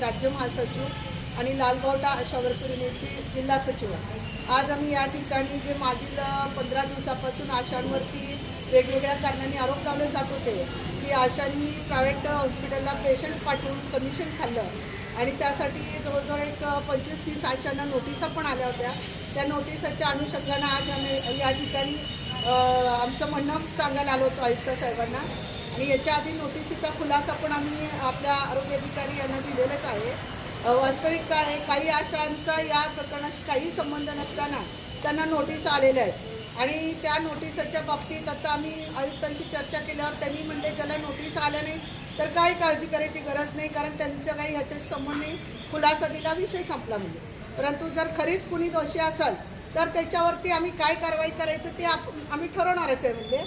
राज्य महासचिव आणि लालबावटा आशा वर्कर जिल्हा सचिव आज आम्ही या ठिकाणी जे मागील पंधरा दिवसापासून आशांवरती वेगवेगळ्या कारणांनी आरोप लावले जात होते की आशांनी प्रायव्हेट हॉस्पिटलला पेशंट पाठवून कमिशन खाल्लं आणि त्यासाठी जवळजवळ एक पंचवीस तीस आशांना नोटिसा पण आल्या होत्या. त्या नोटिसाच्या अनुषंगानं आज आम्ही या ठिकाणी आमचं म्हणणं सांगायला आलो होतो आयुक्त साहेबांना आणि याच्या आधी नोटिसीचा खुलासा पण आम्ही आपल्या आरोग्य अधिकारी यांना दिलेलाच आहे. वास्तविक काय आहे, काही आशांचा या प्रकरणाशी काही संबंध नसताना त्यांना नोटीस आलेल्या आहेत. आणि त्या नोटिसाच्या बाबतीत आता आम्ही आयुक्तांशी चर्चा केल्यावर त्यांनी म्हणले ज्याला नोटीस आल्या नाही तर काय काळजी करायची गरज नाही कारण त्यांचा काही याच्याशी संबंध नाही. खुलासा दिला विषय संपला म्हणजे. परंतु जर खरीच कुणी दोषी असाल तर त्याच्यावरती आम्ही काय कारवाई करायचं ते आप आम्ही ठरवणारच आहे म्हणजे.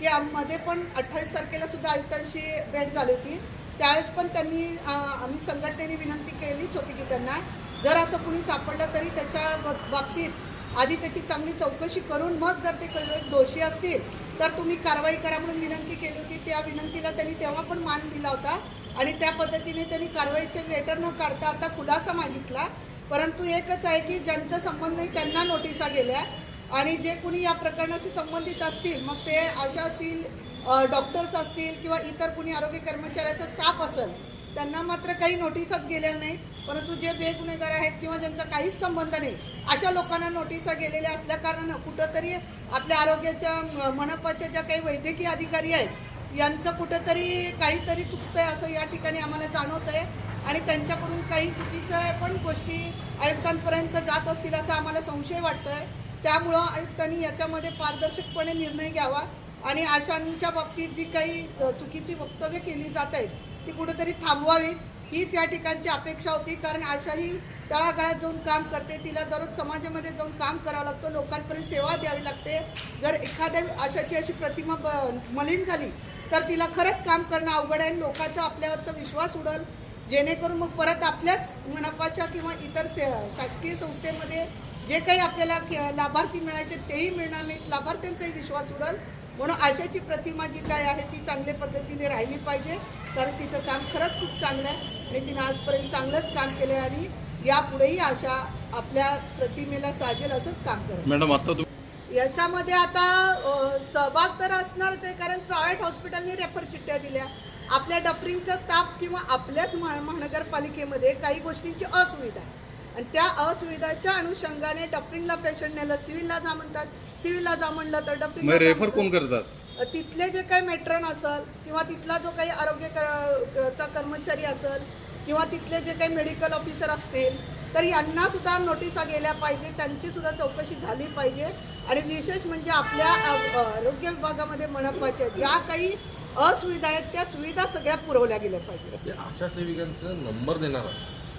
की मध्ये पण अठ्ठावीस तारखेला सुद्धा आयुक्तांशी भेट झाली होती. त्यावेळेस पण त्यांनी आम्ही संघटनेने विनंती केलीच होती की त्यांना जर असं कुणी सापडलं तरी त्याच्या ब- बाबतीत आधी त्याची चांगली चौकशी करून मग जर ते दोषी असतील तर तुम्ही कारवाई करा म्हणून विनंती केली होती. त्या विनंतीला त्यांनी तेव्हा पण मान दिला होता. आणि त्या पद्धतीने त्यांनी कारवाईचे लेटर न काढता आता खुलासा मागितला. परंतु एकच आहे की ज्यांचा संबंध नाही त्यांना नोटिसा गेल्या. आणि जे कुणी या प्रकरणाशी संबंधित असतील मग ते आशा असतील डॉक्टर्स असतील किंवा इतर कुणी आरोग्य कर्मचाऱ्याचा स्टाफ असेल त्यांना मात्र काही नोटिसच गेल्या नाही परंतु जे बेगुन्हेगार आहेत किंवा ज्यांचा काहीच संबंध नाही अशा लोकांना नोटिसा गेलेल्या असल्या कारणानं कुठंतरी आपल्या आरोग्याच्या मनपाच्या ज्या काही वैद्यकीय अधिकारी आहेत यांचं कुठंतरी काहीतरी चुकतंय असं या ठिकाणी आम्हाला जाणवत आहे आणि त्यांच्याकडून काही चुकीचं पण गोष्टी आयुक्तांपर्यंत जात असतील असा आम्हाला संशय वाटतो आहे त्यामुळं आयुक्तांनी याच्यामध्ये पारदर्शकपणे निर्णय घ्यावा आणि आशांच्या बाबतीत जी काही चुकीची वक्तव्य केली जात आहेत ती कुठेतरी थांबवावीत हीच या ठिकाणची अपेक्षा होती. कारण आशा ही तळागाळात जाऊन काम करते. तिला दररोज समाजामध्ये जाऊन काम करावं लागतं. लोकांपर्यंत सेवा द्यावी लागते. जर एखाद्या आशाची अशी प्रतिमा ब मलिन झाली तर तिला खरंच काम करणं अवघड आहे. आणि लोकांचा आपल्यावरचा विश्वास उडल. जेणेकरून मग परत आपल्याच मनपाच्या किंवा इतर से शासकीय संस्थेमध्ये जे काही आपल्याला लाभार्थी मिळायचे तेही मिळणार नाहीत. लाभार्थ्यांचाही विश्वास उडल. म्हणून आशाची प्रतिमा जी काय आहे ती चांगल्या पद्धतीने राहिली पाहिजे. कारण तिचं काम खरंच खूप चांगलं आहे. आणि तिनं आजपर्यंत चांगलंच काम केलं आहे आणि यापुढेही आशा आपल्या प्रतिमेला साजेल असंच काम करेल. मॅडम आता तुम्ही याच्यामध्ये आता सहभाग तर असणारच आहे. कारण प्रायव्हेट हॉस्पिटलने रेफर चिठ्ठ्या दिल्या. आपल्या डफरिंगचा स्टाफ किंवा आपल्याच महा महानगरपालिकेमध्ये काही गोष्टींची असुविधा आहे. आणि त्या असुविधाच्या अनुषंगाने डफरिंगला पेशंट नेलं सिव्हिलला जा म्हणतात. सिव्हिलला जा म्हणलं तर डफरिंग रेफर कोण करतात? तिथले जे काही मेट्रन असेल किंवा तिथला जो काही आरोग्य चा कर्मचारी असेल किंवा तिथले जे काही मेडिकल ऑफिसर असतील तर यांना सुद्धा नोटिसा गेल्या पाहिजे त्यांची सुद्धा चौकशी झाली पाहिजे. आणि विशेष म्हणजे आपल्या आरोग्य विभागामध्ये मनपाच्या ज्या काही असुविधा आहेत त्या सुविधा सगळ्या पुरवल्या गेल्या पाहिजे आशा सेविकांचा नंबर देणारा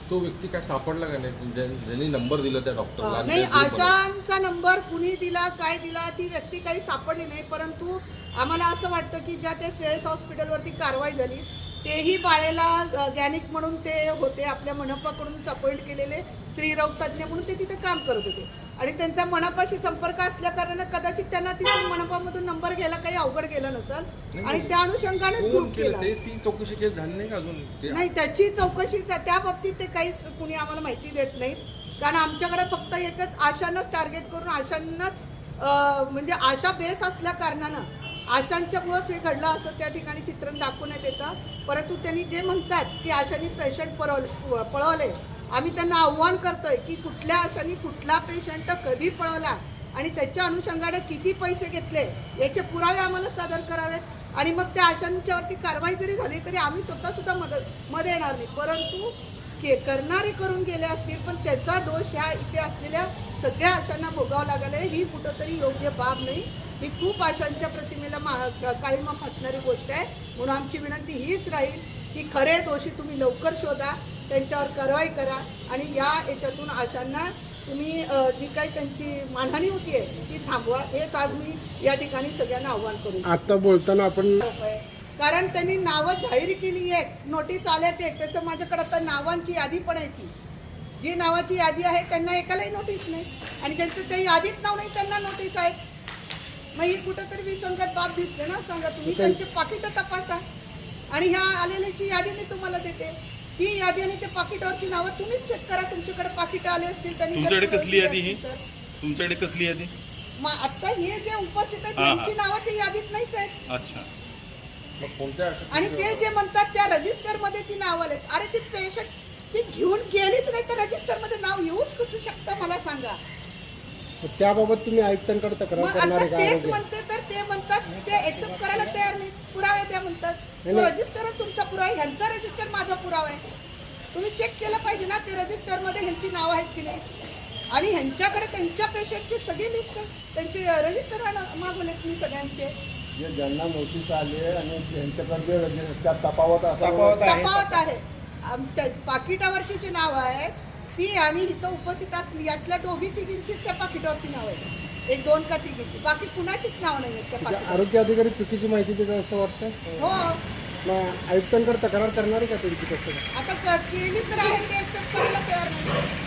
तो व्यक्ती काय सापडला का नाही? ज्या- ज्यांनी नंबर दिला त्या डॉक्टरला? नाही? आशांचा नंबर कुणी दिला काय दिला ती व्यक्ती काही सापडली नाही. परंतु आम्हाला असं वाटतं की ज्या त्या श्रेयस हॉस्पिटलवरती कारवाई झाली तेही बाळेला गॅनिक म्हणून ते होते आपल्या मनपाकडूनच अपॉइंट केलेले स्त्रीरोग तज्ज्ञ म्हणून ते तिथे काम करत होते. आणि त्यांचा मनपाशी संपर्क असल्या कारणानं कदाचित त्यांना तिथून मनपामधून नंबर घ्यायला काही अवघड गेलं नसेल. आणि त्या ग्रुप केलं. चौकशी केस झाली नाही का अजून? ते नाही त्याची चौकशी त्या बाबतीत ते काहीच कुणी आम्हाला माहिती देत नाहीत कारण आमच्याकडे फक्त एकच आशांनाच टार्गेट करून आशांनाच म्हणजे आशा बेस असल्या कारणानं आशांच्यामुळंच हे घडलं असं त्या ठिकाणी चित्रण दाखवण्यात येतं. परंतु त्यांनी जे म्हणतात की आशांनी पेशंट पळवले पळवले आम्ही त्यांना आव्हान करतोय की कुठल्या आशांनी कुठला पेशंट कधी पळवला आणि त्याच्या अनुषंगाने किती पैसे घेतले याचे पुरावे आम्हाला सादर करावेत. आणि मग त्या आशांच्यावरती कारवाई जरी झाली तरी आम्ही स्वतःसुद्धा मदत मध्ये येणार नाही. परंतु के करणारे करून गेले असतील पण त्याचा दोष ह्या इथे असलेल्या सगळ्या आशांना भोगावं लागले ही कुठंतरी योग्य बाब नाही. ही खूप आशांच्या प्रतिमेला मा काळीमा फासणारी गोष्ट आहे. म्हणून आमची विनंती हीच राहील की खरे दोषी तुम्ही लवकर शोधा त्यांच्यावर कारवाई करा आणि या याच्यातून आशांना तुम्ही जी काही त्यांची मानहानी होतीये ती थांबवा. हेच आज मी या ठिकाणी सगळ्यांना आव्हान करू आता बोलताना आपण कारण त्यांनी नावं जाहीर केली आहे नोटीस आल्यात एक त्याचं माझ्याकडे आता नावांची यादी पण आहे ती. जी नावाची यादी आहे त्यांना एकालाही नोटीस नाही. आणि ज्यांचं त्या यादीत नाव नाही त्यांना नोटीस आहेत मग ही कुठंतरी विसंगत बाब दिसते ना? सांगा तुम्ही. त्यांचे पाकिटं तपासा. आणि ह्या आलेल्याची यादी मी तुम्हाला देते. ती यादी आणि ते पाकिटावरची नावं तुम्हीच चेक करा. तुमच्याकडे पाकिटं आले असतील त्यांनी तुमच्याकडे कसली यादी ही? तुमच्याकडे कसली यादी? मग आता हे जे उपस्थित आहेत. त्यांची नावं ते यादीत नाहीच आहेत. अच्छा. आणि ते जे म्हणतात त्या रजिस्टरमध्ये ती नाव आलेत. अरे ती पेशंट ती घेऊन गेलीच नाही तर रजिस्टरमध्ये नाव येऊच कसं शकतं मला सांगा? त्याबाबत तुम्ही आयुक्तांकडे तक्रार करणार आहे का तेच म्हणते तर ते म्हणतात ते एक्सेप्ट करायला तयार नाही. पुरावे द्या म्हणतात. तो. रजिस्टरच तुमचा पुरावा आहे ह्यांचा रजिस्टर माझा पुरावा आहे. तुम्ही चेक केलं पाहिजे ना ते रजिस्टरमध्ये ह्यांची नाव आहेत की नाही? आणि ह्यांच्याकडे त्यांच्या पेशंटची सगळी लिस्ट त्यांचे रजिस्टर मागवलेत मी सगळ्यांचे. जे ज्यांना नोटीस आली आहे आणि त्यांच्याकडे रजिस्टर त्यात तफावत असा तफावत आहे. आम- त्या पाकिटावरची जी नाव आहे ती आणि इथं उपस्थित असली यातल्या दोघी तिघींचीच त्या पाकिटावरची नाव आहे एक दोन का तिघींची. बाकी कुणाचीच नाव नाही आहेत त्या म्हणजे पाकिटावर. आरोग्य अधिकारी चुकीची माहिती देतात असं वाटतं हो. मग आयुक्तांकडे तक्रार करणार आहे का त्यांची कसं आता क- केली तर आहे ते एक्सेप्ट करायला तयार नाही.